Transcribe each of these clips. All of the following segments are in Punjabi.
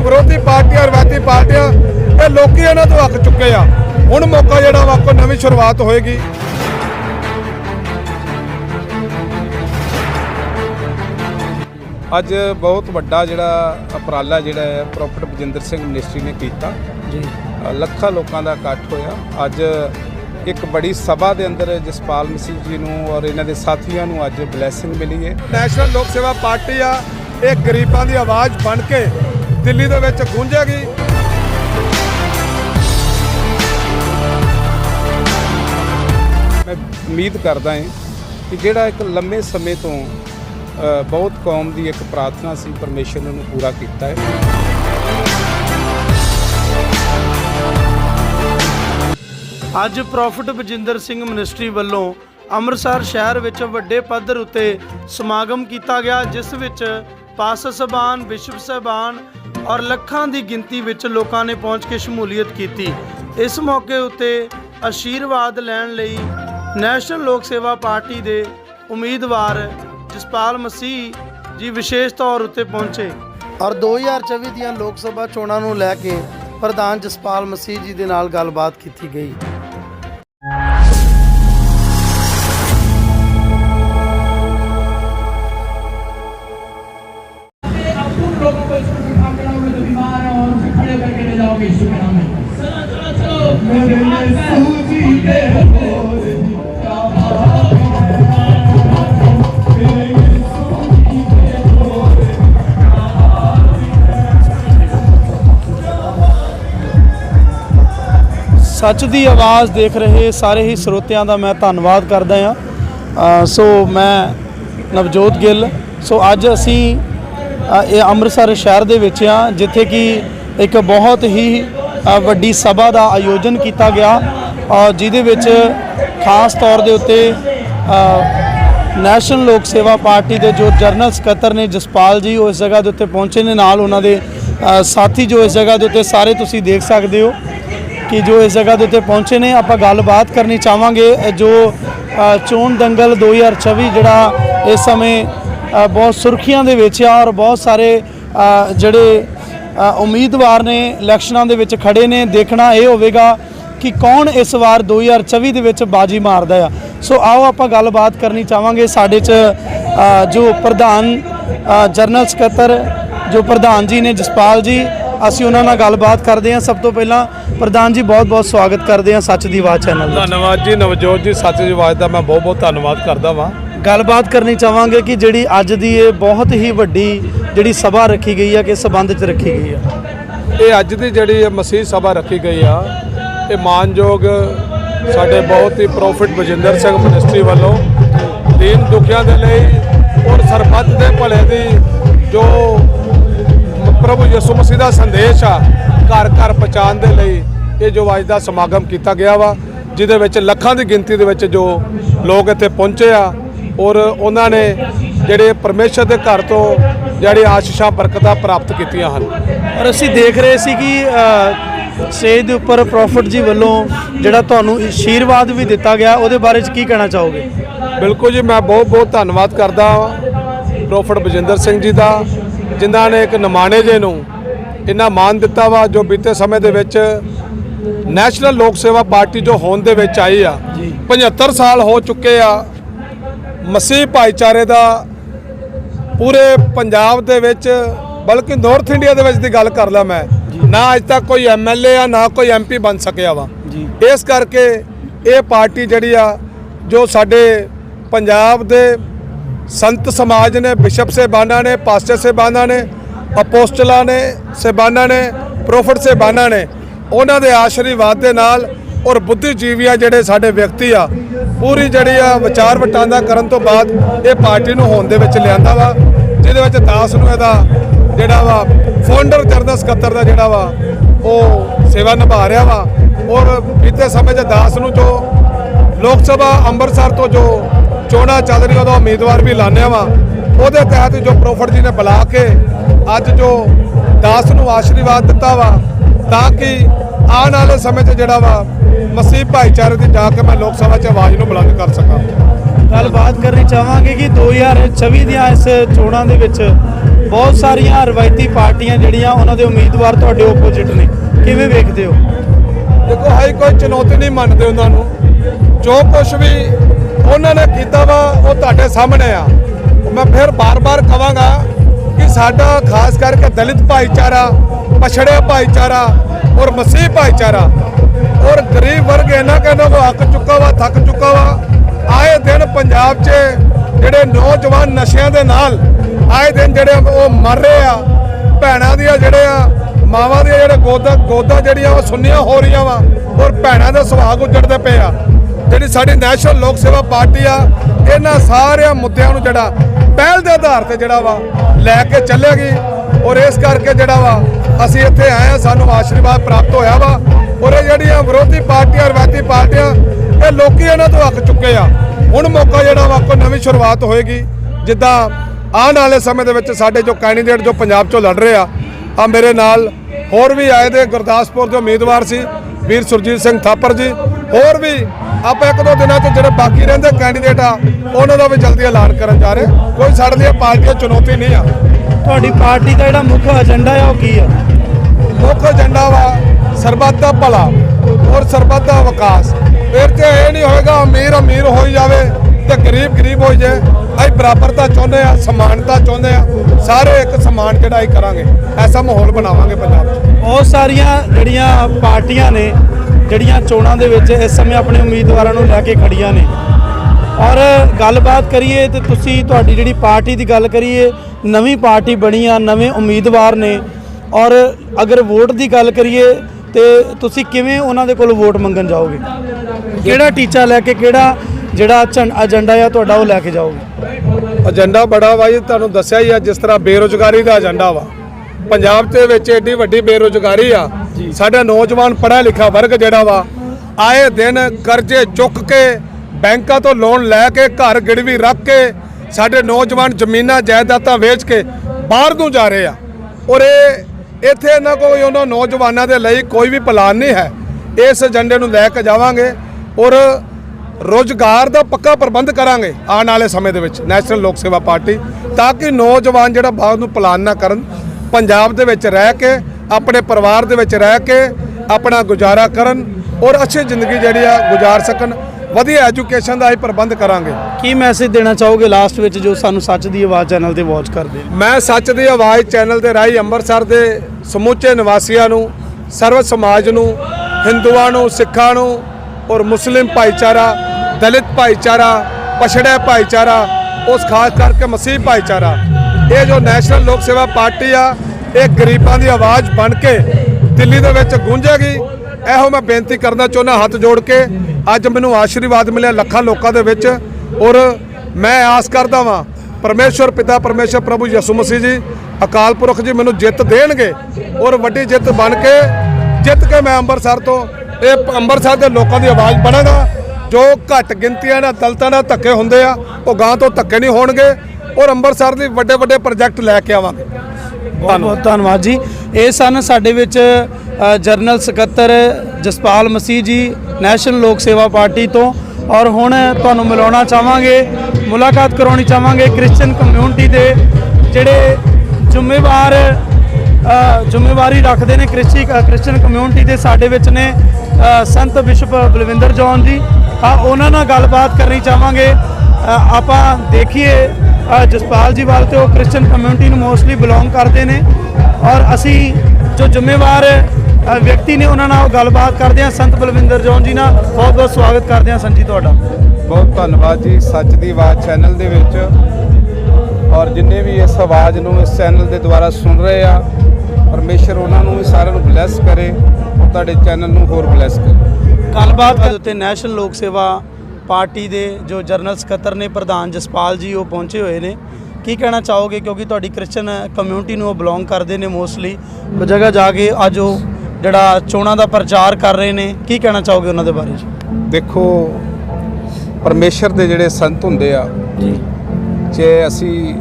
ਵਿਰੋਧੀ ਪਾਰਟੀਆਂ ਰਵਾਇਤੀ ਪਾਰਟੀਆਂ ਇਹ ਲੋਕੀ ਇਹਨਾਂ ਤੋਂ ਅੱਕ ਚੁੱਕੇ ਆ। ਹੁਣ ਮੌਕਾ ਜਿਹੜਾ ਵਾ ਕੋਈ ਨਵੀਂ ਸ਼ੁਰੂਆਤ ਹੋਏਗੀ। ਅੱਜ ਬਹੁਤ ਵੱਡਾ ਜਿਹੜਾ ਉਪਰਾਲਾ ਜਿਹੜਾ ਹੈ ਪ੍ਰੋਫੈਸਰ ਬਜਿੰਦਰ ਸਿੰਘ ਮਿਨਿਸਟਰੀ ਨੇ ਕੀਤਾ। ਜੀ। ਲੱਖਾਂ ਲੋਕਾਂ ਦਾ ਇਕੱਠ ਹੋਇਆ। ਅੱਜ ਇੱਕ ਬੜੀ ਸਭਾ ਦੇ ਅੰਦਰ ਜਸਪਾਲ ਮਸੀਹ ਜੀ ਨੂੰ ਔਰ ਇਹਨਾਂ ਦੇ ਸਾਥੀਆਂ ਨੂੰ ਅੱਜ ਬਲੇਸਿੰਗ ਮਿਲੀ ਹੈ। ਨੈਸ਼ਨਲ ਲੋਕ ਸੇਵਾ ਪਾਰਟੀ ਆ ਇਹ ਗਰੀਬਾਂ ਦੀ ਆਵਾਜ਼ ਬਣ ਕੇ ਦਿੱਲੀ ਦੇ ਵਿੱਚ ਗੂੰਜੇਗੀ। ਮੈਂ ਉਮੀਦ ਕਰਦਾ ਹਾਂ ਕਿ ਜਿਹੜਾ ਇੱਕ ਲੰਮੇ ਸਮੇਂ ਤੋਂ ਬਹੁਤ ਕੌਮ ਦੀ ਇੱਕ ਪ੍ਰਾਰਥਨਾ ਸੀ, ਪਰਮੇਸ਼ਰ ਨੇ ਉਹਨੂੰ ਪੂਰਾ ਕੀਤਾ ਹੈ। ਅੱਜ ਪ੍ਰੋਫਿਟ ਬਜਿੰਦਰ ਸਿੰਘ ਮਿਨਿਸਟਰੀ ਵੱਲੋਂ ਅੰਮ੍ਰਿਤਸਰ ਸ਼ਹਿਰ ਵਿੱਚ ਵੱਡੇ ਪੱਧਰ ਉੱਤੇ ਸਮਾਗਮ ਕੀਤਾ ਗਿਆ, ਜਿਸ ਵਿੱਚ ਪਾਸ ਸਬਾਨ, ਵਿਸ਼ਵ ਸਬਾਨ ਔਰ ਲੱਖਾਂ ਦੀ ਗਿਣਤੀ ਵਿੱਚ ਲੋਕਾਂ ਨੇ ਪਹੁੰਚ ਕੇ ਸ਼ਮੂਲੀਅਤ ਕੀਤੀ। ਇਸ ਮੌਕੇ ਉੱਤੇ ਆਸ਼ੀਰਵਾਦ ਲੈਣ ਲਈ ਨੈਸ਼ਨਲ ਲੋਕ ਸੇਵਾ ਪਾਰਟੀ ਦੇ ਉਮੀਦਵਾਰ ਜਸਪਾਲ ਮਸੀਹ ਜੀ ਵਿਸ਼ੇਸ਼ ਤੌਰ ਉੱਤੇ ਪਹੁੰਚੇ। ਔਰ 2024 ਦੀਆਂ ਲੋਕ ਸਭਾ ਚੋਣਾਂ ਨੂੰ ਲੈ ਕੇ ਪ੍ਰਧਾਨ ਜਸਪਾਲ ਮਸੀਹ ਜੀ ਦੇ ਨਾਲ ਗੱਲਬਾਤ ਕੀਤੀ ਗਈ। ਸੱਚ ਦੀ ਆਵਾਜ਼ ਦੇਖ ਰਹੇ ਸਾਰੇ ਹੀ ਸਰੋਤਿਆਂ ਦਾ ਮੈਂ ਧੰਨਵਾਦ ਕਰਦਾ ਹਾਂ। ਸੋ ਮੈਂ ਨਵਜੋਤ ਗਿੱਲ, ਸੋ ਅੱਜ ਅਸੀਂ ਇਹ ਅੰਮ੍ਰਿਤਸਰ ਸ਼ਹਿਰ ਦੇ ਵਿੱਚ ਆ ਜਿੱਥੇ ਕਿ ਇੱਕ ਬਹੁਤ ਹੀ ਵੱਡੀ ਸਭਾ ਦਾ ਆਯੋਜਨ ਕੀਤਾ ਗਿਆ। ਔਰ ਜਿਹਦੇ ਵਿੱਚ ਖਾਸ ਤੌਰ ਦੇ ਉੱਤੇ ਨੈਸ਼ਨਲ ਲੋਕ ਸੇਵਾ ਪਾਰਟੀ ਦੇ ਜੋ ਜਨਰਲ ਸਕੱਤਰ ਨੇ ਜਸਪਾਲ ਜੀ, ਉਹ ਇਸ ਜਗ੍ਹਾ ਦੇ ਉੱਤੇ ਪਹੁੰਚੇ ਨੇ। ਨਾਲ ਉਹਨਾਂ ਦੇ ਸਾਥੀ ਜੋ ਇਸ ਜਗ੍ਹਾ ਦੇ ਉੱਤੇ ਸਾਰੇ ਤੁਸੀਂ ਦੇਖ ਸਕਦੇ ਹੋ। ਕਿ ਜੋ ਇਸ ਜਗ੍ਹਾ ਦੇ ਉੱਤੇ ਪਹੁੰਚੇ ਨੇ ਆਪਾਂ ਗੱਲਬਾਤ ਕਰਨੀ ਚਾਹਾਂਗੇ। ਜੋ ਚੋਣ ਦੰਗਲ 2024 ਜਿਹੜਾ ਇਸ ਸਮੇਂ ਬਹੁਤ ਸੁਰਖੀਆਂ ਦੇ ਵਿੱਚ ਆ ਔਰ ਬਹੁਤ ਸਾਰੇ ਜਿਹੜੇ ਉਮੀਦਵਾਰ ਨੇ ਇਲੈਕਸ਼ਨਾਂ ਦੇ ਵਿੱਚ ਖੜੇ ਨੇ ਦੇਖਣਾ ਇਹ ਹੋਵੇਗਾ ਕਿ ਕੌਣ ਇਸ ਵਾਰ 2024 ਦੇ ਵਿੱਚ ਬਾਜੀ ਮਾਰਦਾ ਆ। ਸੋ ਆਓ ਆਪਾਂ ਗੱਲਬਾਤ ਕਰਨੀ ਚਾਹਾਂਗੇ। ਸਾਡੇ ਚ ਜੋ ਪ੍ਰਧਾਨ ਅ, ਜਨਰਲ ਸਕੱਤਰ ਜੋ ਪ੍ਰਧਾਨ ਜੀ ਨੇ ਜਸਪਾਲ ਜੀ ਅਸੀਂ ਉਹਨਾਂ ਨਾਲ ਗੱਲਬਾਤ ਕਰਦੇ ਹਾਂ। ਸਭ ਤੋਂ ਪਹਿਲਾਂ ਪ੍ਰਧਾਨ ਜੀ ਬਹੁਤ ਬਹੁਤ ਸਵਾਗਤ ਕਰਦੇ ਹਾਂ ਸੱਚ ਦੀ ਆਵਾਜ਼ ਚੈਨਲ ਦਾ। ਧੰਨਵਾਦ ਜੀ ਨਵਜੋਤ ਜੀ ਸੱਚ ਦੀ ਆਵਾਜ਼ ਦਾ ਮੈਂ ਬਹੁਤ ਬਹੁਤ ਧੰਨਵਾਦ ਕਰਦਾ ਵਾਂ। ਗੱਲਬਾਤ ਕਰਨੀ ਚਾਹਾਂਗੇ ਕਿ ਜਿਹੜੀ ਅੱਜ ਦੀ ਇਹ ਬਹੁਤ ਹੀ ਵੱਡੀ ਜਿਹੜੀ ਸਭਾ ਰੱਖੀ ਗਈ ਹੈ ਕਿਸ ਸਬੰਧ 'ਚ ਰੱਖੀ ਗਈ ਹੈ ਇਹ ਅੱਜ ਦੀ ਜਿਹੜੀ ਮਸੀਹ ਸਭਾ ਰੱਖੀ ਗਈ ਆ ਇਹ ਮਾਨਯੋਗ ਸਾਡੇ ਬਹੁਤ ਹੀ ਪ੍ਰੋਫਿਟ ਬਜਿੰਦਰ ਸਿੰਘ ਮਿਨਿਸਟਰੀ ਵੱਲੋਂ ਦੀਨ ਦੁਖੀਆਂ ਦੇ ਲਈ ਔਰ ਸਰਬੱਤ ਦੇ ਭਲੇ ਦੀ ਜੋ ਪ੍ਰਭੂ ਯਿਸੂ ਮਸੀਹ ਦਾ ਸੰਦੇਸ਼ ਆ ਘਰ ਘਰ ਪਹੁੰਚਾਉਣ ਦੇ ਲਈ ਇਹ ਜੋ ਅੱਜ ਦਾ ਸਮਾਗਮ ਕੀਤਾ ਗਿਆ ਵਾ ਜਿਹਦੇ ਵਿੱਚ ਲੱਖਾਂ ਦੀ ਗਿਣਤੀ ਦੇ ਵਿੱਚ ਜੋ ਲੋਕ ਇੱਥੇ ਪਹੁੰਚੇ ਆ ਔਰ ਉਹਨਾਂ ਨੇ ਜਿਹੜੇ ਪਰਮੇਸ਼ਰ ਦੇ ਘਰ ਤੋਂ ਜਿਹੜੇ ਆਸ਼ੀਸ਼ਾਂ ਬਰਕਤਾਂ ਪ੍ਰਾਪਤ ਕੀਤੀਆਂ ਹਨ। ਔਰ ਅਸੀਂ ਦੇਖ ਰਹੇ ਸੀ ਕਿ ਅ, ਸਟੇਜ ਦੇ ਉੱਪਰ ਪ੍ਰੋਫਿਟ ਜੀ ਵੱਲੋਂ ਜਿਹੜਾ ਤੁਹਾਨੂੰ ਆਸ਼ੀਰਵਾਦ ਵੀ ਦਿੱਤਾ ਗਿਆ ਉਹਦੇ ਬਾਰੇ 'ਚ ਕੀ ਕਹਿਣਾ ਚਾਹੋਗੇ? ਬਿਲਕੁਲ ਜੀ ਮੈਂ ਬਹੁਤ ਬਹੁਤ ਧੰਨਵਾਦ ਕਰਦਾ ਹਾਂ ਪ੍ਰੋਫੈਸਰ ਬਜਿੰਦਰ ਸਿੰਘ ਜੀ ਦਾ ਜਿਨ੍ਹਾਂ ਨੇ ਇੱਕ ਨਿਮਾਣੇ ਜੇ ਨੂੰ ਇੰਨਾ ਮਾਨ ਦਿੱਤਾ ਵਾ ਜੋ ਬੀਤੇ ਸਮੇਂ ਦੇ ਵਿੱਚ ਨੈਸ਼ਨਲ ਲੋਕ ਸੇਵਾ ਪਾਰਟੀ ਜੋ ਹੋਂਦ ਦੇ ਵਿੱਚ ਆਈ ਆ 75 ਸਾਲ ਹੋ ਚੁੱਕੇ ਆ ਮਸੀਹ ਭਾਈਚਾਰੇ ਦਾ ਪੂਰੇ ਪੰਜਾਬ ਦੇ ਵਿੱਚ ਬਲਕਿ ਨਾਰਥ ਇੰਡੀਆ ਦੇ ਵਿੱਚ ਦੀ ਗੱਲ ਕਰ ਲਾਂ ਮੈਂ ਨਾ ਅੱਜ ਤੱਕ ਕੋਈ ਐਮਐਲਏ ਆ ਨਾ ਕੋਈ ਐਮਪੀ ਬਣ ਸਕਿਆ ਵਾ। ਇਸ ਕਰਕੇ ਇਹ ਪਾਰਟੀ ਜਿਹੜੀ ਆ ਜੋ ਸਾਡੇ ਪੰਜਾਬ ਦੇ ਸੰਤ ਸਮਾਜ ਨੇ, ਬਿਸ਼ਪ ਸਾਹਿਬਾਨਾਂ ਨੇ, ਪਾਸਟਰ ਸਾਹਿਬਾਨਾਂ ਨੇ, ਅਪੋਸਟਲਾਂ ਨੇ, ਸਾਹਿਬਾਨਾਂ ਨੇ, ਪ੍ਰੋਫਟ ਸਾਹਿਬਾਨਾਂ ਨੇ, ਉਹਨਾਂ ਦੇ ਆਸ਼ੀਰਵਾਦ ਦੇ ਨਾਲ ਔਰ ਬੁੱਧੀਜੀਵੀਆਂ ਜਿਹੜੇ ਸਾਡੇ ਵਿਅਕਤੀ ਆ, ਪੂਰੀ ਜਿਹੜੀ ਆ ਵਿਚਾਰ ਵਟਾਂਦਾ ਕਰਨ ਤੋਂ ਬਾਅਦ ਇਹ ਪਾਰਟੀ ਨੂੰ ਹੋਣ ਦੇ ਵਿੱਚ ਲਿਆਂਦਾ ਵਾ, ਜਿਹਦੇ ਵਿੱਚ ਦਾਸ ਨੂੰ ਇਹਦਾ ਜਿਹੜਾ ਵਾ ਫਾਊਂਡਰ ਜਨਰਲ ਸਕੱਤਰ ਦਾ ਜਿਹੜਾ ਵਾ, ਉਹ ਸੇਵਾ ਨਿਭਾ ਰਿਹਾ ਵਾ, ਔਰ ਬੀਤੇ ਸਮੇਂ 'ਚ ਦਾਸ ਨੂੰ ਜੋ ਲੋਕ ਸਭਾ ਅੰਮ੍ਰਿਤਸਰ ਤੋਂ ਜੋ ਚੋਣਾਂ ਚੱਲ ਰਹੀ ਉਹਦਾ ਉਮੀਦਵਾਰ ਵੀ ਲਾਣਿਆ ਵਾ। ਉਹਦੇ ਤਹਿਤ ਜੋ ਪ੍ਰੋਫਟ ਜੀ ਨੇ ਬੁਲਾ ਕੇ ਅੱਜ ਜੋ ਦਾਸ ਨੂੰ ਆਸ਼ੀਰਵਾਦ ਦਿੱਤਾ ਵਾ ਤਾਂ ਕਿ ਆਉਣ ਵਾਲੇ ਸਮੇਂ 'ਚ ਜਿਹੜਾ ਵਾ ਮਸੀਹ ਭਾਈਚਾਰੇ ਦੀ ਜਾ ਕੇ ਮੈਂ ਲੋਕ ਸਭਾ 'ਚ ਆਵਾਜ਼ ਨੂੰ ਬੁਲੰਦ ਕਰ ਸਕਾਂ। ਗੱਲਬਾਤ ਕਰਨੀ ਚਾਹਾਂਗੇ ਕਿ 2026 ਦੀਆਂ ਇਸ ਚੋਣਾਂ ਦੇ ਵਿੱਚ ਬਹੁਤ ਸਾਰੀਆਂ ਰਵਾਇਤੀ ਪਾਰਟੀਆਂ ਜਿਹੜੀਆਂ ਉਹਨਾਂ ਦੇ ਉਮੀਦਵਾਰ ਤੁਹਾਡੇ ਓਪੋਜਿਟ ਨੇ। ਕਿਵੇਂ ਵੇਖਦੇ ਹੋ? ਦੇਖੋ ਹਾਈ ਕੋਈ ਚੁਣੌਤੀ ਨਹੀਂ ਮੰਨਦੇ ਉਹਨਾਂ ਨੂੰ। ਜੋ ਕੁਝ ਵੀ ਉਹਨਾਂ ਨੇ ਕੀਤਾ ਵਾ, ਉਹ ਤੁਹਾਡੇ ਸਾਹਮਣੇ ਆ। ਮੈਂ ਫਿਰ ਬਾਰ-ਬਾਰ ਕਵਾਂਗਾ ਕਿ ਸਾਡਾ ਖਾਸ ਕਰਕੇ ਦਲਿਤ ਭਾਈਚਾਰਾ ਪਛੜਿਆ ਭਾਈਚਾਰਾ ਔਰ ਮਸੀਹ ਭਾਈਚਾਰਾ ਔਰ ਗਰੀਬ ਵਰਗ ਇਹਨਾਂ ਕਹਿੰਦਾ ਕੋ ਹੱਕ ਚੁੱਕਾ ਵਾ, ਥੱਕ ਚੁੱਕਾ ਵਾ। ਆਏ ਦਿਨ ਪੰਜਾਬ 'ਚ ਜਿਹੜੇ ਨੌਜਵਾਨ ਨਸ਼ਿਆਂ ਦੇ ਨਾਲ, ਆਏ ਦਿਨ ਜਿਹੜੇ ਉਹ ਮਰ ਰਹੇ ਆ, ਭੈਣਾਂ ਦੀਆਂ ਜਿਹੜੇ ਆ, ਮਾਵਾਂ ਦੀਆਂ ਜਿਹੜੇ ਗੋਦਾ ਗੋਦਾ ਜਿਹੜੀਆਂ ਉਹ ਸੁੰਨੀਆਂ ਹੋ ਰਹੀਆਂ ਵਾ, ਔਰ ਭੈਣਾਂ ਦਾ ਸੁਹਾਗ ਉੱਜੜਦੇ ਪਏ ਆ। ਜਿਹੜੀ ਸਾਡੀ ਨੈਸ਼ਨਲ ਲੋਕ ਸੇਵਾ ਪਾਰਟੀ ਆ, ਇਹਨਾਂ ਸਾਰਿਆਂ ਮੁੱਦਿਆਂ ਨੂੰ ਜਿਹੜਾ ਪਹਿਲ ਦੇ ਆਧਾਰ ਤੇ ਜਿਹੜਾ ਵਾ ਲੈ ਕੇ ਚੱਲੇਗੀ ਔਰ ਇਸ ਕਰਕੇ ਜਿਹੜਾ ਵਾ ਅਸੀਂ ਇੱਥੇ ਆਏ ਆ ਸਾਨੂੰ ਆਸ਼ੀਰਵਾਦ ਪ੍ਰਾਪਤ ਹੋਇਆ ਵਾ ਔਰ ਇਹ ਜਿਹੜੀਆਂ ਵਿਰੋਧੀ ਪਾਰਟੀਆਂ ਰਵਾਇਤੀ ਪਾਰਟੀਆਂ, ਇਹ ਲੋਕੀ ਇਹਨਾਂ ਤੋਂ ਹੱਕ ਚੁੱਕੇ ਆ। ਹੁਣ ਮੌਕਾ ਜਿਹੜਾ ਵਾ ਕੋਈ ਨਵੀਂ ਸ਼ੁਰੂਆਤ ਹੋਏਗੀ। ਜਿੱਦਾਂ ਆਉਣ ਵਾਲੇ ਸਮੇਂ ਦੇ ਵਿੱਚ ਸਾਡੇ ਜੋ ਕੈਂਡੀਡੇਟ ਜੋ ਪੰਜਾਬ ਚੋਂ ਲੜ ਰਹੇ ਆ ਆ ਮੇਰੇ ਨਾਲ ਹੋਰ ਵੀ ਆਏ ਦੇ ਗੁਰਦਾਸਪੁਰ ਦੇ ਉਮੀਦਵਾਰ ਸੀ, ਵੀਰ ਸੁਰਜੀਤ ਸਿੰਘ ਥਾਪਰ ਜੀ। ਹੋਰ ਵੀ ਆਪਾਂ ਇੱਕ ਦੋ ਦਿਨਾਂ 'ਚ ਜਿਹੜੇ ਬਾਕੀ ਰਹਿੰਦੇ ਕੈਂਡੀਡੇਟ ਆ ਉਹਨਾਂ ਦਾ ਵੀ ਜਲਦੀ ਐਲਾਨ ਕਰਨ ਜਾ ਰਹੇ ਕੋਈ ਸਾਡੇ ਲਈ ਪਾਰਟੀਆਂ ਚੁਣੌਤੀ ਨਹੀਂ ਆ। ਤੁਹਾਡੀ ਪਾਰਟੀ ਦਾ ਜਿਹੜਾ ਮੁੱਖ ਏਜੰਡਾ ਆ ਉਹ ਕੀ ਆ? ਮੁੱਖ ਏਜੰਡਾ ਵਾ ਸਰਬੱਤ ਦਾ ਭਲਾ ਔਰ ਸਰਬੱਤ ਦਾ ਵਿਕਾਸ। ਫਿਰ ਤੇ ਇਹ ਨਹੀਂ ਹੋਏਗਾ ਅਮੀਰ ਅਮੀਰ ਹੋਈ ਜਾਵੇ ਤੇ ਗਰੀਬ ਗਰੀਬ ਹੋਈ ਜਾਏ। ਅਸੀਂ ਬਰਾਬਰਤਾ ਚਾਹੁੰਦੇ ਆ ਸਮਾਨਤਾ ਚਾਹੁੰਦੇ ਆ। ਸਾਰੇ ਇੱਕ ਸਮਾਨ ਜਿਹੜਾ ਹੀ ਕਰਾਂਗੇ। ਐਸਾ ਮਾਹੌਲ ਬਣਾਵਾਂਗੇ ਪੰਜਾਬ 'ਚ। ਬਹੁਤ ਸਾਰੀਆਂ ਜਿਹੜੀਆਂ ਪਾਰਟੀਆਂ ਨੇ ਜਿਹੜੀਆਂ ਚੋਣਾਂ ਦੇ ਵਿੱਚ ਇਸ ਸਮੇਂ ਆਪਣੇ ਉਮੀਦਵਾਰਾਂ ਨੂੰ ਲੈ ਕੇ ਖੜੀਆਂ ਨੇ। ਔਰ ਗੱਲਬਾਤ ਕਰੀਏ ਤੇ ਤੁਸੀਂ ਤੁਹਾਡੀ ਜਿਹੜੀ ਪਾਰਟੀ ਦੀ ਗੱਲ ਕਰੀਏ, ਨਵੀਂ ਪਾਰਟੀ ਬਣੀ ਆ, ਨਵੇਂ ਉਮੀਦਵਾਰ ਨੇ। ਔਰ ਅਗਰ ਵੋਟ ਦੀ ਗੱਲ ਕਰੀਏ ਤੇ ਤੁਸੀਂ ਕਿਵੇਂ ਉਹਨਾਂ ਦੇ ਕੋਲ ਵੋਟ ਮੰਗਣ ਜਾਓਗੇ? ਕਿਹੜਾ ਟੀਚਾ ਲੈ ਕੇ ਕਿਹੜਾ ਜਿਹੜਾ ਏਜੰਡਾ ਆ ਤੁਹਾਡਾ ਉਹ ਲੈ ਕੇ ਜਾਓਗੇ? ਏਜੰਡਾ ਬੜਾ ਵਾ ਜੀ, ਤੁਹਾਨੂੰ ਦੱਸਿਆ ਹੀ ਆ, ਜਿਸ ਤਰ੍ਹਾਂ ਬੇਰੋਜ਼ਗਾਰੀ ਦਾ ਏਜੰਡਾ ਵਾ। ਪੰਜਾਬ ਦੇ ਵਿੱਚ ਏਡੀ ਵੱਡੀ ਬੇਰੋਜ਼ਗਾਰੀ ਆ। ਸਾਡਾ ਨੌਜਵਾਨ ਪੜ੍ਹਿਆ ਲਿਖਿਆ ਵਰਗ ਜਿਹੜਾ ਵਾ, ਆਏ ਦਿਨ ਕਰਜ਼ੇ ਚੁੱਕ ਕੇ ਬੈਂਕਾਂ ਤੋਂ ਲੋਨ ਲੈ ਕੇ ਘਰ ਗਿੜਵੀ ਰੱਖ ਕੇ ਸਾਡੇ ਨੌਜਵਾਨ ਜ਼ਮੀਨਾਂ ਜਾਇਦਾਦਾਂ ਵੇਚ ਕੇ ਬਾਹਰ ਨੂੰ ਜਾ ਰਹੇ ਆ। ਔਰ ਇਹ, ਇੱਥੇ ਇਹਨਾਂ ਕੋਈ ਉਹਨਾਂ ਨੌਜਵਾਨਾਂ ਦੇ ਲਈ ਕੋਈ ਵੀ ਪਲਾਨ ਨਹੀਂ ਹੈ। ਇਸ ਏਜੰਡੇ ਨੂੰ ਲੈ ਕੇ ਜਾਵਾਂਗੇ ਔਰ ਰੋਜ਼ਗਾਰ ਦਾ ਪੱਕਾ ਪ੍ਰਬੰਧ ਕਰਾਂਗੇ ਆਉਣ ਵਾਲੇ ਸਮੇਂ ਦੇ ਵਿੱਚ ਨੈਸ਼ਨਲ ਲੋਕ ਸੇਵਾ ਪਾਰਟੀ, ਤਾਂ ਕਿ ਨੌਜਵਾਨ ਜਿਹੜਾ ਬਾਹਰ ਨੂੰ ਪਲਾਨ ਨਾ ਕਰਨ, ਪੰਜਾਬ ਦੇ ਵਿੱਚ ਰਹਿ ਕੇ ਆਪਣੇ ਪਰਿਵਾਰ ਦੇ ਵਿੱਚ ਰਹਿ ਕੇ ਆਪਣਾ ਗੁਜ਼ਾਰਾ ਕਰਨ ਔਰ ਅੱਛੀ ਜ਼ਿੰਦਗੀ ਜਿਹੜੀ ਆ ਗੁਜ਼ਾਰ ਸਕਣ। ਵਧੀਆ ਐਜੂਕੇਸ਼ਨ ਦਾ ਹੀ ਪ੍ਰਬੰਧ ਕਰਾਂਗੇ। ਕੀ ਮੈਸੇਜ ਦੇਣਾ ਚਾਹੋਗੇ ਲਾਸਟ ਵਿੱਚ ਜੋ ਸਾਨੂੰ ਸੱਚ ਦੀ ਆਵਾਜ਼ ਚੈਨਲ ਤੇ ਵਾਚ ਕਰਦੇ ਮੈਂ ਸੱਚ ਦੀ ਆਵਾਜ਼ ਚੈਨਲ ਦੇ ਰਾਹੀਂ ਅੰਮ੍ਰਿਤਸਰ ਦੇ ਸਮੁੱਚੇ ਨਿਵਾਸੀਆਂ ਨੂੰ ਸਰਵ ਸਮਾਜ ਨੂੰ ਹਿੰਦੂਆਂ ਨੂੰ ਸਿੱਖਾਂ ਨੂੰ ਔਰ ਮੁਸਲਿਮ ਭਾਈਚਾਰਾ ਦਲਿਤ ਭਾਈਚਾਰਾ ਪਛੜਿਆ ਭਾਈਚਾਰਾ ਉਸ ਖਾਸ ਕਰਕੇ ਮਸੀਹ ਭਾਈਚਾਰਾ ਇਹ ਜੋ ਨੈਸ਼ਨਲ ਲੋਕ ਸੇਵਾ ਪਾਰਟੀ ਆ ਇਹ ਗਰੀਬਾਂ ਦੀ ਆਵਾਜ਼ ਬਣ ਕੇ ਦਿੱਲੀ ਦੇ ਵਿੱਚ ਗੂੰਜੇਗੀ। ਇਹੋ ਮੈਂ ਬੇਨਤੀ ਕਰਨਾ ਚਾਹੁੰਦਾ, ਹੱਥ ਜੋੜ ਕੇ। ਅੱਜ ਮੈਨੂੰ ਆਸ਼ੀਰਵਾਦ ਮਿਲਿਆ ਲੱਖਾਂ ਲੋਕਾਂ ਦੇ ਵਿੱਚ। ਔਰ ਮੈਂ ਆਸ ਕਰਦਾ ਵਾਂ, ਪਰਮੇਸ਼ਵਰ, ਪਿਤਾ ਪਰਮੇਸ਼ਵਰ, ਪ੍ਰਭੂ ਯਿਸੂ ਮਸੀਹ ਜੀ, ਅਕਾਲ ਪੁਰਖ ਜੀ ਮੈਨੂੰ ਜਿੱਤ ਦੇਣਗੇ। ਔਰ ਵੱਡੀ ਜਿੱਤ ਬਣ ਕੇ, ਜਿੱਤ ਕੇ ਮੈਂ ਅੰਮ੍ਰਿਤਸਰ ਤੋਂ, ਇਹ ਅੰਮ੍ਰਿਤਸਰ ਦੇ ਲੋਕਾਂ ਦੀ ਆਵਾਜ਼ ਬਣਾਂਗਾ। ਜੋ ਘੱਟ ਗਿਣਤੀਆਂ ਨਾਲ, ਦਲਤਾਂ ਨਾਲ ਧੱਕੇ ਹੁੰਦੇ ਆ, ਉਹ ਗਾਂ ਤੋਂ ਧੱਕੇ ਨਹੀਂ ਹੋਣਗੇ। ਔਰ ਅੰਮ੍ਰਿਤਸਰ ਲਈ ਵੱਡੇ ਵੱਡੇ ਪ੍ਰੋਜੈਕਟ ਲੈ ਕੇ ਆਵਾਂਗੇ। ਬਹੁਤ ਬਹੁਤ ਧੰਨਵਾਦ ਜੀ। ਇਹ ਸਨ ਸਾਡੇ ਵਿੱਚ ਅ, ਜਨਰਲ ਸਕੱਤਰ ਜਸਪਾਲ ਮਸੀਹ ਜੀ ਨੈਸ਼ਨਲ ਲੋਕ ਸੇਵਾ ਪਾਰਟੀ ਤੋਂ। ਔਰ ਹੁਣ ਤੁਹਾਨੂੰ ਮਿਲਾਉਣਾ ਚਾਹਾਂਗੇ ਮੁਲਾਕਾਤ ਕਰਾਉਣੀ ਚਾਹਾਂਗੇ ਕ੍ਰਿਸਚੀਅਨ ਕਮਿਊਨਿਟੀ ਦੇ ਜਿਹੜੇ ਜ਼ਿੰਮੇਵਾਰ ਜ਼ਿੰਮੇਵਾਰੀ ਰੱਖਦੇ ਨੇ ਕ੍ਰਿਸਚੀ ਅ, ਕ੍ਰਿਸਚੀਅਨ ਕਮਿਊਨਿਟੀ ਦੇ ਸਾਡੇ ਵਿੱਚ ਨੇ ਸੰਤ ਬਿਸ਼ਪ ਬਲਵਿੰਦਰ ਜੌਨ ਜੀ। ਆ ਉਹਨਾਂ ਨਾਲ ਗੱਲਬਾਤ ਕਰਨੀ ਚਾਹਾਂਗੇ। ਆਪਾਂ ਦੇਖੀਏ ਜਸਪਾਲ ਜੀ ਵੱਲ ਤੇ ਉਹ ਕ੍ਰਿਸਚੀਅਨ ਕਮਿਊਨਿਟੀ ਨੂੰ ਮੋਸਟਲੀ ਬਿਲੋਂਗ ਕਰਦੇ ਨੇ। ਔਰ ਅਸੀਂ ਜੋ ਜ਼ਿੰਮੇਵਾਰ ਵਿਅਕਤੀ ਨੇ ਉਹਨਾਂ ਨਾਲ ਗੱਲਬਾਤ ਕਰਦੇ ਹਾਂ ਸੰਤ ਬਲਵਿੰਦਰ ਜੌਨ ਜੀ ਨਾਲ ਬਹੁਤ ਬਹੁਤ ਸਵਾਗਤ ਕਰਦੇ ਹਾਂ ਸੰਤ ਜੀ ਤੁਹਾਡਾ। ਬਹੁਤ ਧੰਨਵਾਦ ਜੀ ਸੱਚ ਦੀ ਆਵਾਜ਼ ਚੈਨਲ ਦੇ ਵਿੱਚ। ਔਰ ਜਿੰਨੇ ਵੀ ਇਸ ਆਵਾਜ਼ ਨੂੰ ਇਸ ਚੈਨਲ ਦੇ ਦੁਆਰਾ ਸੁਣ ਰਹੇ ਆ ਪਰਮੇਸ਼ਰ ਉਹਨਾਂ ਨੂੰ ਵੀ ਸਾਰਿਆਂ ਨੂੰ ਬਲੈਸ ਕਰੇ ਔਰ ਤੁਹਾਡੇ ਚੈਨਲ ਨੂੰ ਹੋਰ ਬਲੈਸ ਕਰੇ। ਗੱਲਬਾਤ ਉੱਤੇ ਨੈਸ਼ਨਲ ਲੋਕ ਸੇਵਾ ਪਾਰਟੀ ਦੇ ਜੋ ਜਨਰਲ ਸਕੱਤਰ ਨੇ ਪ੍ਰਧਾਨ ਜਸਪਾਲ ਜੀ ਉਹ ਪਹੁੰਚੇ ਹੋਏ ਨੇ। ਕੀ ਕਹਿਣਾ ਚਾਹੋਗੇ? ਕਿਉਂਕਿ ਤੁਹਾਡੀ ਕ੍ਰਿਸਚੀਅਨ ਕਮਿਊਨਿਟੀ ਨੂੰ ਉਹ ਬਿਲੋਂਗ ਕਰਦੇ ਨੇ ਮੋਸਟਲੀ। ਉਹ ਜਗ੍ਹਾ ਜਾ ਕੇ ਅੱਜ ਉਹ ਜਿਹੜਾ ਚੋਣਾਂ ਦਾ ਪ੍ਰਚਾਰ ਕਰ ਰਹੇ ਨੇ ਕੀ ਕਹਿਣਾ ਚਾਹੋਗੇ ਉਹਨਾਂ ਦੇ ਬਾਰੇ 'ਚ ਦੇਖੋ ਪਰਮੇਸ਼ਰ ਦੇ ਜਿਹੜੇ ਸੰਤ ਹੁੰਦੇ ਆ ਜੀ। ਜੇ ਅਸੀਂ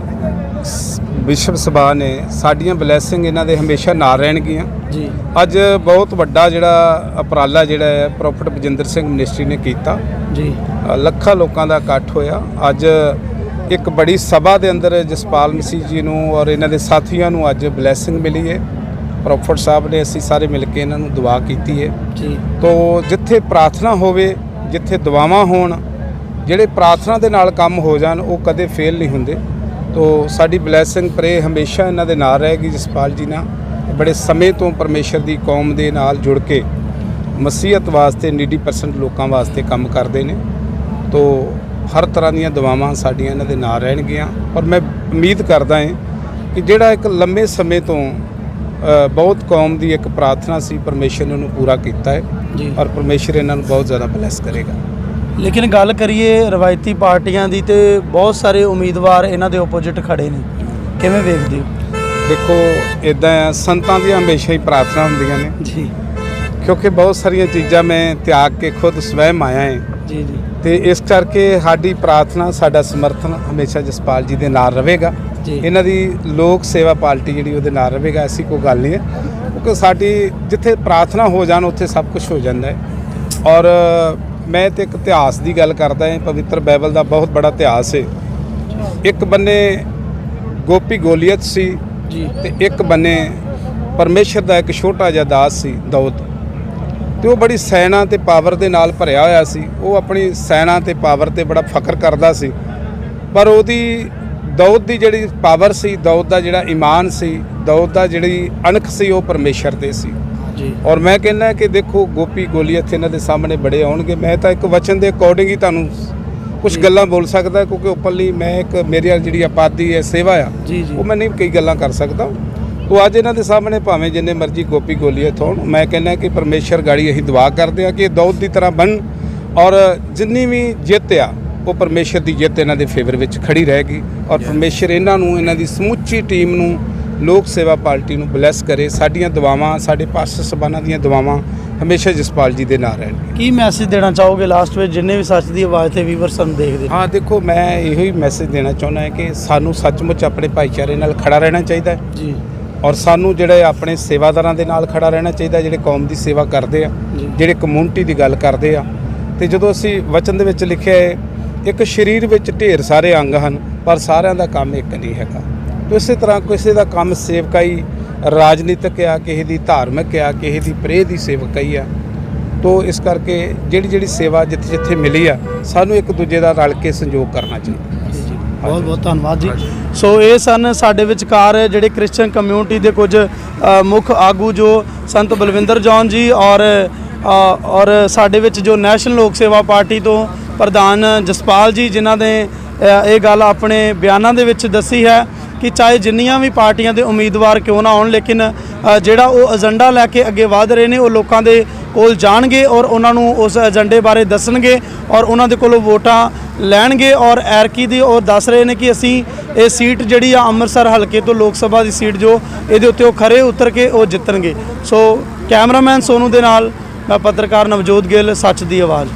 ਵਿਸ਼ਵ ਸਭਾ ਨੇ ਸਾਡੀਆਂ ਬਲੇਸਿੰਗ ਇਹਨਾਂ ਦੇ ਹਮੇਸ਼ਾ ਨਾਲ ਰਹਿਣਗੀਆਂ। ਜੀ। ਅੱਜ ਬਹੁਤ ਵੱਡਾ ਜਿਹੜਾ ਉਪਰਾਲਾ ਜਿਹੜਾ ਹੈ ਪ੍ਰੋਫਟ ਬਜਿੰਦਰ ਸਿੰਘ ਮਿਨਿਸਟਰੀ ਨੇ ਕੀਤਾ। ਜੀ। ਲੱਖਾਂ ਲੋਕਾਂ ਦਾ ਇਕੱਠ ਹੋਇਆ। ਅੱਜ ਇੱਕ ਬੜੀ ਸਭਾ ਦੇ ਅੰਦਰ ਜਸਪਾਲ ਮਸੀਹ ਜੀ ਨੂੰ ਔਰ ਇਹਨਾਂ ਦੇ ਸਾਥੀਆਂ ਨੂੰ ਅੱਜ ਬਲੇਸਿੰਗ ਮਿਲੀ ਹੈ। ਪ੍ਰੋਫਟ ਸਾਹਿਬ ਨੇ ਅਸੀਂ ਸਾਰੇ ਮਿਲ ਕੇ ਇਹਨਾਂ ਨੂੰ ਦੁਆ ਕੀਤੀ ਹੈ। ਜੀ। ਤੋ ਜਿੱਥੇ ਪ੍ਰਾਰਥਨਾ ਹੋਵੇ ਜਿੱਥੇ ਦੁਆਵਾਂ ਹੋਣ ਜਿਹੜੇ ਪ੍ਰਾਰਥਨਾ ਦੇ ਨਾਲ ਕੰਮ ਹੋ ਜਾਣ ਉਹ ਕਦੇ ਫੇਲ ਨਹੀਂ ਹੁੰਦੇ। ਤੋ ਸਾਡੀ ਬਲੇਸਿੰਗ ਪ੍ਰੇ ਹਮੇਸ਼ਾ ਇਹਨਾਂ ਦੇ ਨਾਲ ਰਹੇਗੀ ਜਸਪਾਲ ਜੀ ਨਾਲ। ਬੜੇ ਸਮੇਂ ਤੋਂ ਪਰਮੇਸ਼ਰ ਦੀ ਕੌਮ ਦੇ ਨਾਲ ਜੁੜ ਕੇ ਮਸੀਹਤ ਵਾਸਤੇ ਨੀਡੀ ਪਰਸੈਂਟ ਲੋਕਾਂ ਵਾਸਤੇ ਕੰਮ ਕਰਦੇ ਨੇ। ਤੋ ਹਰ ਤਰ੍ਹਾਂ ਦੀਆਂ ਦੁਆਵਾਂ ਸਾਡੀਆਂ ਇਹਨਾਂ ਦੇ ਨਾਲ ਰਹਿਣਗੀਆਂ। ਔਰ ਮੈਂ ਉਮੀਦ ਕਰਦਾ ਹਾਂ ਕਿ ਜਿਹੜਾ ਇੱਕ ਲੰਮੇ ਸਮੇਂ ਤੋਂ ਬਹੁਤ ਕੌਮ ਦੀ ਇੱਕ ਪ੍ਰਾਰਥਨਾ ਸੀ ਪਰਮੇਸ਼ਰ ਨੇ ਉਹਨੂੰ ਪੂਰਾ ਕੀਤਾ ਹੈ। ਜੀ। ਔਰ ਪਰਮੇਸ਼ਰ ਇਹਨਾਂ ਨੂੰ ਬਹੁਤ ਜ਼ਿਆਦਾ ਬਲੈਸ ਕਰੇਗਾ। ਲੇਕਿਨ ਗੱਲ ਕਰੀਏ ਰਵਾਇਤੀ ਪਾਰਟੀਆਂ ਦੀ ਤੇ ਬਹੁਤ ਸਾਰੇ ਉਮੀਦਵਾਰ ਇਹਨਾਂ ਦੇ ਆਪੋਜੀਟ ਖੜੇ ਨੇ। ਕਿਵੇਂ ਵੇਖਦੇ ਹੋ? ਦੇਖੋ ਇਦਾਂ ਸੰਤਾਂ ਦੀਆਂ ਹਮੇਸ਼ਾ ਹੀ ਪ੍ਰਾਰਥਨਾ ਹੁੰਦੀਆਂ ਨੇ। ਜੀ। ਕਿਉਂਕਿ ਬਹੁਤ ਸਾਰੀਆਂ ਚੀਜ਼ਾਂ ਮੈਂ ਤਿਆਗ ਕੇ ਖੁਦ ਸਵੈਮ ਆਇਆ ਹਾਂ ਜੀ ਜੀ। ਤੇ ਇਸ ਕਰਕੇ ਸਾਡੀ ਪ੍ਰਾਰਥਨਾ ਸਾਡਾ ਸਮਰਥਨ ਹਮੇਸ਼ਾ ਜਸਪਾਲ ਜੀ ਦੇ ਨਾਲ ਰਹੇਗਾ। ਜੀ। ਇਹਨਾਂ ਦੀ ਲੋਕ ਸੇਵਾ ਪਾਰਟੀ ਜਿਹੜੀ ਉਹਦੇ ਨਾਲ ਰਹੇਗਾ ਐਸੀ ਕੋਈ ਗੱਲ ਨਹੀਂ ਹੈ। ਕਿਉਂਕਿ ਸਾਡੀ ਜਿੱਥੇ ਪ੍ਰਾਰਥਨਾ ਹੋ ਜਾਣ ਉੱਥੇ ਸਭ ਕੁਝ ਹੋ ਜਾਂਦਾ ਹੈ। ਔਰ ਮੈਂ ਤੇ ਇੱਕ ਇਤਿਹਾਸ ਦੀ ਗੱਲ ਕਰਦਾ ਹਾਂ ਪਵਿੱਤਰ ਬਾਈਬਲ ਦਾ ਬਹੁਤ ਬੜਾ ਇਤਿਹਾਸ ਹੈ ਇੱਕ ਬੰਨੇ ਗੋਪੀ ਗੋਲੀਅਤ ਸੀ ਜੀ। ਤੇ ਇੱਕ ਬੰਨੇ ਪਰਮੇਸ਼ਰ ਦਾ ਇੱਕ ਛੋਟਾ ਜਿਹਾ ਦਾਸ ਸੀ ਦਾਊਦ ਤੇ ਉਹ ਬੜੀ ਸੈਨਾ ਤੇ ਪਾਵਰ ਦੇ ਨਾਲ ਭਰਿਆ ਹੋਇਆ ਸੀ। ਉਹ ਆਪਣੀ ਸੈਨਾ ਤੇ ਪਾਵਰ ਤੇ ਬੜਾ ਫਖਰ ਕਰਦਾ ਸੀ। ਪਰ ਉਹਦੀ ਦਾਊਦ ਦੀ ਜਿਹੜੀ ਪਾਵਰ ਸੀ ਦਾਊਦ ਦਾ ਜਿਹੜਾ ਈਮਾਨ ਸੀ ਦਾਊਦ ਦਾ ਜਿਹੜੀ ਅਣਖ ਸੀ ਉਹ ਪਰਮੇਸ਼ਰ ਤੇ ਸੀ। ਜੀ। ਔਰ ਮੈਂ ਕਹਿੰਦਾ ਕਿ ਦੇਖੋ ਗੋਪੀ ਗੋਲੀਅਤ ਇਹਨਾਂ ਦੇ ਸਾਹਮਣੇ ਬੜੇ ਆਉਣਗੇ। ਮੈਂ ਤਾਂ ਇੱਕ ਵਚਨ ਦੇ ਅਕੋਰਡਿੰਗ ਹੀ ਤੁਹਾਨੂੰ ਕੁਝ ਗੱਲਾਂ ਬੋਲ ਸਕਦਾ ਕਿਉਂਕਿ ਓਪਨਲੀ ਮੈਂ ਇੱਕ ਮੇਰੀ ਜਿਹੜੀ ਆਬਾਦੀ ਹੈ ਸੇਵਾ ਆ। ਉਹ ਮੈਂ ਨਹੀਂ ਕਈ ਗੱਲਾਂ ਕਰ ਸਕਦਾ। ਤੋ ਅੱਜ ਇਹਨਾਂ ਦੇ ਸਾਹਮਣੇ ਭਾਵੇਂ ਜਿੰਨੇ ਮਰਜ਼ੀ ਗੋਪੀ ਗੋਲੀਅਤ ਹੋਣ ਮੈਂ ਕਹਿੰਦਾ ਕਿ ਪਰਮੇਸ਼ਰ ਗਾੜੀ ਅਸੀਂ ਦੁਆ ਕਰਦੇ ਆ ਕਿ ਇਹ ਦੌਦ ਦੀ ਤਰ੍ਹਾਂ ਬਣ ਔਰ ਜਿੰਨੀ ਵੀ ਜਿੱਤ ਆ ਉਹ ਪਰਮੇਸ਼ਰ ਦੀ ਜਿੱਤ ਇਹਨਾਂ ਦੇ ਫੇਵਰ ਵਿੱਚ ਖੜੀ ਰਹੇਗੀ ਔਰ ਪਰਮੇਸ਼ਰ ਇਹਨਾਂ ਨੂੰ ਇਹਨਾਂ ਦੀ ਸਮੁੱਚੀ ਟੀਮ ਨੂੰ ਲੋਕ ਸੇਵਾ ਪਾਰਟੀ ਨੂੰ ਬਲੈਸ ਕਰੇ ਸਾਡੀਆਂ ਦੁਆਵਾਂ ਸਾਡੇ ਪਾਸਟਰ ਸਬਾਨਾਂ ਦੀਆਂ ਦੁਆਵਾਂ ਹਮੇਸ਼ਾ ਜਸਪਾਲ ਜੀ ਦੇ ਨਾਲ ਰਹਿਣਗੀਆਂ ਕੀ ਮੈਸੇਜ ਦੇਣਾ ਚਾਹੋਗੇ ਲਾਸਟ ਵਿੱਚ? ਜਿੰਨੇ ਵੀ ਸੱਚ ਦੀ ਆਵਾਜ਼ ਤੇ ਵੀਵਰ ਸਾਨੂੰ ਦੇਖਦੇ? ਹਾਂ ਦੇਖੋ ਮੈਂ ਇਹੋ ਹੀ ਮੈਸੇਜ ਦੇਣਾ ਚਾਹੁੰਦਾ ਹਾਂ ਕਿ ਸਾਨੂੰ ਸੱਚਮੁੱਚ ਆਪਣੇ ਭਾਈਚਾਰੇ ਨਾਲ ਖੜਾ ਰਹਿਣਾ ਚਾਹੀਦਾ ਹੈ। ਜੀ। ਔਰ ਸਾਨੂੰ ਜਿਹੜੇ ਆਪਣੇ ਸੇਵਾਦਾਰਾਂ ਦੇ ਨਾਲ ਖੜਾ ਰਹਿਣਾ ਚਾਹੀਦਾ ਜਿਹੜੇ ਕੌਮ ਦੀ ਸੇਵਾ ਕਰਦੇ ਆ। ਜਿਹੜੇ ਕਮਿਊਨਿਟੀ ਦੀ ਗੱਲ ਕਰਦੇ ਆ। ਤੇ ਜਦੋਂ ਅਸੀਂ ਵਚਨ ਦੇ ਵਿੱਚ ਲਿਖਿਆ ਹੈ ਇੱਕ ਸਰੀਰ ਵਿੱਚ ਢੇਰ ਸਾਰੇ ਅੰਗ ਹਨ ਪਰ ਸਾਰਿਆਂ ਦਾ ਕੰਮ ਇੱਕ ਨਹੀਂ ਹੈਗਾ। ਤੇ ਇਸੇ ਤਰ੍ਹਾਂ ਕਿਸੇ ਦਾ ਕੰਮ ਸੇਵਕਾਈ ਰਾਜਨੀਤਿਕ ਆ ਕਿਸੇ ਦੀ ਧਾਰਮਿਕ ਆ ਕਿਸੇ ਦੀ ਪ੍ਰੇਹ ਦੀ ਸੇਵਕਾਈ ਆ। ਤੋ ਇਸ ਕਰਕੇ ਜਿਹੜੀ ਜਿਹੜੀ ਸੇਵਾ ਜਿੱਥੇ ਜਿੱਥੇ ਮਿਲੀ ਆ ਸਾਨੂੰ ਇੱਕ ਦੂਜੇ ਦਾ ਰਲ ਕੇ ਸੰਯੋਗ ਕਰਨਾ ਚਾਹੀਦਾ। ਬਹੁਤ ਬਹੁਤ ਧੰਨਵਾਦ ਜੀ। ਸੋ ਇਹ ਸਨ ਸਾਡੇ ਵਿਚਕਾਰ ਜਿਹੜੇ ਕ੍ਰਿਸਚੀਅਨ ਕਮਿਊਨਿਟੀ ਦੇ ਕੁਝ ਮੁੱਖ ਆਗੂ ਜੋ ਸੰਤ ਬਲਵਿੰਦਰ ਜੌਨ ਜੀ ਔਰ ਔਰ ਸਾਡੇ ਵਿੱਚ ਜੋ ਨੈਸ਼ਨਲ ਲੋਕ ਸੇਵਾ ਪਾਰਟੀ ਤੋਂ ਪ੍ਰਧਾਨ ਜਸਪਾਲ ਜੀ ਜਿਨ੍ਹਾਂ ਨੇ ਇਹ ਗੱਲ ਆਪਣੇ ਬਿਆਨਾਂ ਦੇ ਵਿੱਚ ਦੱਸੀ ਹੈ ਕਿ ਚਾਹੇ ਜਿੰਨੀਆਂ ਵੀ ਪਾਰਟੀਆਂ ਦੇ ਉਮੀਦਵਾਰ ਕਿਉਂ ਨਾ ਆਉਣ ਲੇਕਿਨ ਜਿਹੜਾ ਉਹ ਏਜੰਡਾ ਲੈ ਕੇ ਅੱਗੇ ਵਧ ਰਹੇ ਨੇ ਉਹ ਲੋਕਾਂ ਦੇ ਕੋਲ ਜਾਣਗੇ ਔਰ ਉਹਨਾਂ ਨੂੰ ਉਸ ਏਜੰਡੇ ਬਾਰੇ ਦੱਸਣਗੇ ਔਰ ਉਹਨਾਂ ਦੇ ਕੋਲੋਂ ਵੋਟਾਂ ਲੈਣਗੇ ਔਰ ਐਰਕੀ ਦੀ ਉਹ ਦੱਸ ਰਹੇ ਨੇ ਕਿ ਅਸੀਂ ਇਹ ਸੀਟ ਜਿਹੜੀ ਆ ਅੰਮ੍ਰਿਤਸਰ ਹਲਕੇ ਤੋਂ ਲੋਕ ਸਭਾ ਦੀ ਸੀਟ ਜੋ ਇਹਦੇ ਉੱਤੇ ਉਹ ਖਰੇ ਉਤਰ ਕੇ ਉਹ ਜਿੱਤਣਗੇ। ਸੋ ਕੈਮਰਾਮੈਨ ਸੋਨੂ ਦੇ ਨਾਲ ਮੈਂ ਪੱਤਰਕਾਰ ਨਵਜੋਤ ਗਿੱਲ, ਸੱਚ ਦੀ ਆਵਾਜ਼।